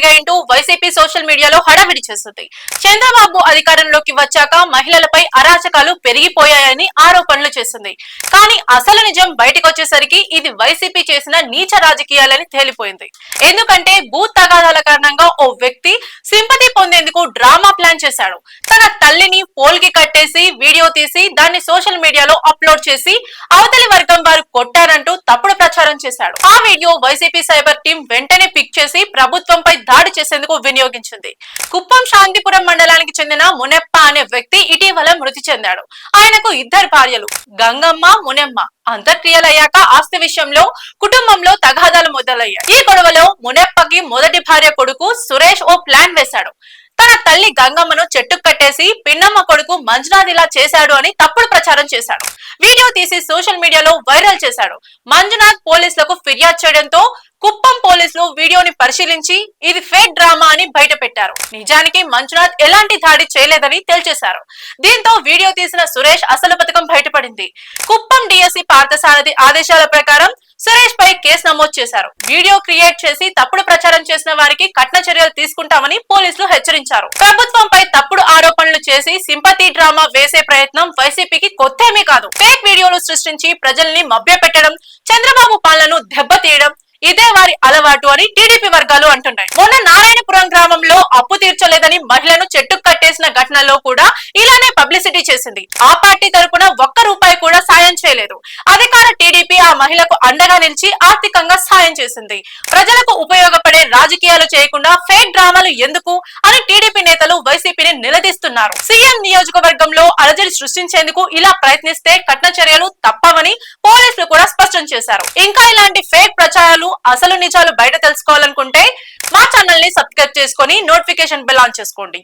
జరిగాయంటూ YCP social మీడియాలో హడావిడి చేస్తుంది. చంద్రబాబు అధికారంలోకి వచ్చాక మహిళలపై అరాచకాలు పెరిగిపోయాయని ఆరోపణలు చేస్తుంది. కానీ అసలు నిజం బయటకు వచ్చేసరికి ఇది వైసీపీ చేసిన నీచ రాజకీయాలని తేలిపోయింది. ఎందుకంటే భూత్ తగాదాల కారణంగా ఓ వ్యక్తి సింపతి పొందేందుకు డ్రామా ప్లాన్ చేశాడు. తన తల్లిని పోల్కి కట్టేసి వీడియో తీసి దాన్ని సోషల్ మీడియాలో అప్లోడ్ చేసి అవతలి వర్గం వారు కొట్టారని తప్పుడు ప్రచారం చేశాడు. ఆ వీడియో వైసీపీ సైబర్ టీం వెంటనే పిక్ చేసి ప్రభుత్వంపై దాడి చేసేందుకు వినియోగించింది. కుప్పం శాంతిపురం మండలానికి చెందిన మునెప్ప అనే వ్యక్తి ఇటీవల మృతి చెందాడు. ఆయనకు ఇద్దరు భార్యలు గంగమ్మ మునెమ్మ. అంతర్క్రియలయ్యాక ఆస్తి విషయంలో కుటుంబంలో తగాదాలు మొదలయ్యాయి. ఈ గొడవలో మునెప్పకి మొదటి భార్య కొడుకు సురేష్ ఓ ప్లాన్ వేశాడు. తల్లి గంగమ్మను చెట్టు కట్టేసి పిన్నమ్మ కొడుకు మంజునాథ్ ఇలా చేశాడు అని తప్పుడు ప్రచారం చేశాడు. వీడియో తీసి సోషల్ మీడియాలో వైరల్ చేశాడు. మంజునాథ్ పోలీసులకు ఫిర్యాదు చేయడంతో కుప్పం పోలీసులు వీడియోని పరిశీలించి ఇది ఫేక్ డ్రామా అని బయట పెట్టారు నిజానికి మంజునాథ్ ఎలాంటి దాడి చేయలేదని తేల్చేశారు. దీంతో వీడియో తీసిన సురేష్ అసలు పథకం బయటపడింది. కుప్పం డిఎస్సి పార్థసారథి ఆదేశాల ప్రకారం సురేష్ పై కేసు నమోదు చేశారు. వీడియో క్రియేట్ చేసి తప్పుడు ప్రచారం చేసిన వారికి కఠిన చర్యలు తీసుకుంటామని పోలీసులు హెచ్చరించారు. ప్రభుత్వంపై తప్పుడు ఆరోపణలు చేసి సింపతి డ్రామా వేసే ప్రయత్నం వైసీపీకి కొత్తేమీ కాదు. ఫేక్ వీడియోలు సృష్టించి ప్రజల్ని మభ్యపెట్టడం చంద్రబాబు పాలనను దెబ్బతీయడం ఇదే వారి అలవాటు అని టీడీపీ వర్గాలు అంటున్నాయి. మొన్న నారాయణపురం గ్రామంలో అప్పు తీర్చలేదని మహిళను చెట్టు చేసిన ఘటనలో కూడా ఇలానే పబ్లిసిటీ చేసింది. ఆ పార్టీ తరపున ఒక్క రూపాయి కూడా సాయం చేయలేదు. అధికార టీడీపీ ఆ మహిళకు అండగా నిలిచి ఆర్థికంగా సాయం చేసింది. ప్రజలకు ఉపయోగపడే రాజకీయాలు చేయకుండా ఫేక్ డ్రామాలు ఎందుకు అని టీడీపీ నేతలు వైసీపీని నిలదీస్తున్నారు. సీఎం నియోజకవర్గంలో అలజడి సృష్టించేందుకు ఇలా ప్రయత్నిస్తే కఠిన చర్యలు తప్పవని పోలీసులు కూడా స్పష్టం చేశారు. ఇంకా ఇలాంటి ఫేక్ ప్రచారాలు అసలు నిజాలు బయట తెలుసుకోవాలనుకుంటే మా ఛానల్ని సబ్స్క్రైబ్ చేసుకొని నోటిఫికేషన్ బెల్ ఆన్ చేసుకోండి.